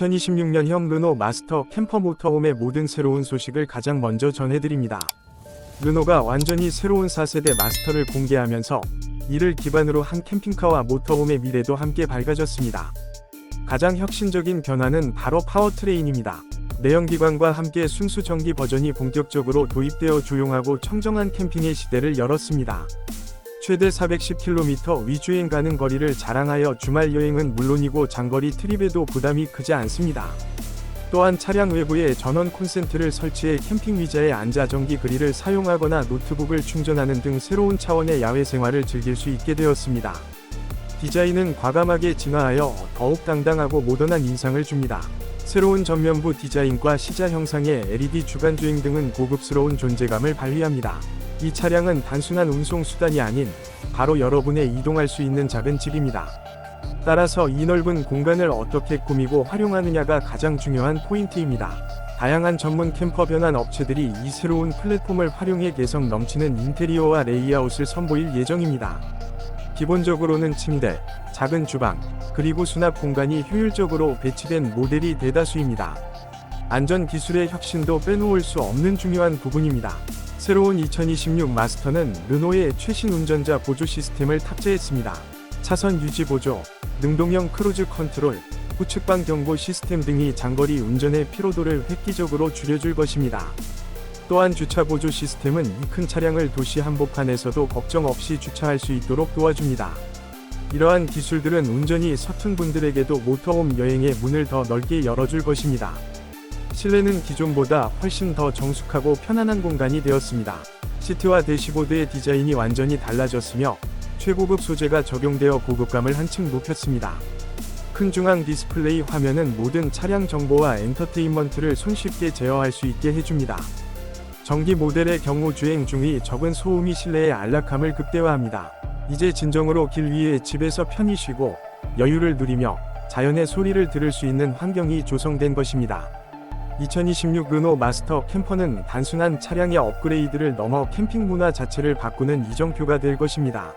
(2026년형) 르노 마스터 캠퍼 모터홈의 모든 새로운 소식을 가장 먼저 전해드립니다. 르노가 완전히 새로운 4세대 마스터를 공개하면서 이를 기반으로 한 캠핑카와 모터홈의 미래도 함께 밝아졌습니다. 가장 혁신적인 변화는 바로 파워트레인입니다. 내연기관과 함께 순수 전기 버전이 본격적으로 도입되어 조용하고 청정한 캠핑의 시대를 열었습니다. 최대 410km 위주행 가는 거리를 자랑하여 주말 여행은 물론이고 장거리 트립에도 부담이 크지 않습니다. 또한 차량 외부에 전원 콘센트를 설치해 캠핑 의자에 앉아 전기 그릴을 사용하거나 노트북을 충전하는 등 새로운 차원의 야외 생활을 즐길 수 있게 되었습니다. 디자인은 과감하게 진화하여 더욱 당당하고 모던한 인상을 줍니다. 새로운 전면부 디자인과 시자 형상의 LED 주간 주행 등은 고급스러운 존재감을 발휘합니다. 이 차량은 단순한 운송 수단이 아닌 바로 여러분의 이동할 수 있는 작은 집입니다. 따라서 이 넓은 공간을 어떻게 꾸미고 활용하느냐가 가장 중요한 포인트입니다. 다양한 전문 캠퍼 변환 업체들이 이 새로운 플랫폼을 활용해 개성 넘치는 인테리어와 레이아웃을 선보일 예정입니다. 기본적으로는 침대, 작은 주방, 그리고 수납 공간이 효율적으로 배치된 모델이 대다수입니다. 안전 기술의 혁신도 빼놓을 수 없는 중요한 부분입니다. 새로운 2026 마스터는 르노의 최신 운전자 보조 시스템을 탑재했습니다. 차선 유지 보조, 능동형 크루즈 컨트롤, 후측방 경보 시스템 등이 장거리 운전의 피로도를 획기적으로 줄여줄 것입니다. 또한 주차 보조 시스템은 이큰 차량을 도시 한복판에서도 걱정 없이 주차할 수 있도록 도와줍니다. 이러한 기술들은 운전이 서툰 분들에게도 모터홈 여행의 문을 더 넓게 열어줄 것입니다. 실내는 기존보다 훨씬 더 정숙하고 편안한 공간이 되었습니다. 시트와 대시보드의 디자인이 완전히 달라졌으며 최고급 소재가 적용되어 고급감을 한층 높였습니다. 큰 중앙 디스플레이 화면은 모든 차량 정보와 엔터테인먼트를 손쉽게 제어할 수 있게 해줍니다. 전기 모델의 경우 주행 중의 적은 소음이 실내의 안락함을 극대화합니다. 이제 진정으로 길 위에 집에서 편히 쉬고 여유를 누리며 자연의 소리를 들을 수 있는 환경이 조성된 것입니다. 2026 르노 마스터 캠퍼는 단순한 차량의 업그레이드를 넘어 캠핑 문화 자체를 바꾸는 이정표가 될 것입니다.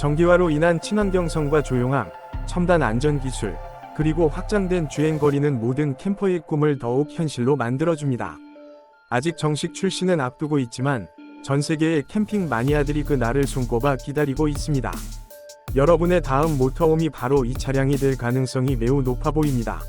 전기화로 인한 친환경성과 조용함, 첨단 안전 기술, 그리고 확장된 주행 거리는 모든 캠퍼의 꿈을 더욱 현실로 만들어줍니다. 아직 정식 출시는 앞두고 있지만 전 세계의 캠핑 마니아들이 그 날을 손꼽아 기다리고 있습니다. 여러분의 다음 모터홈이 바로 이 차량이 될 가능성이 매우 높아 보입니다.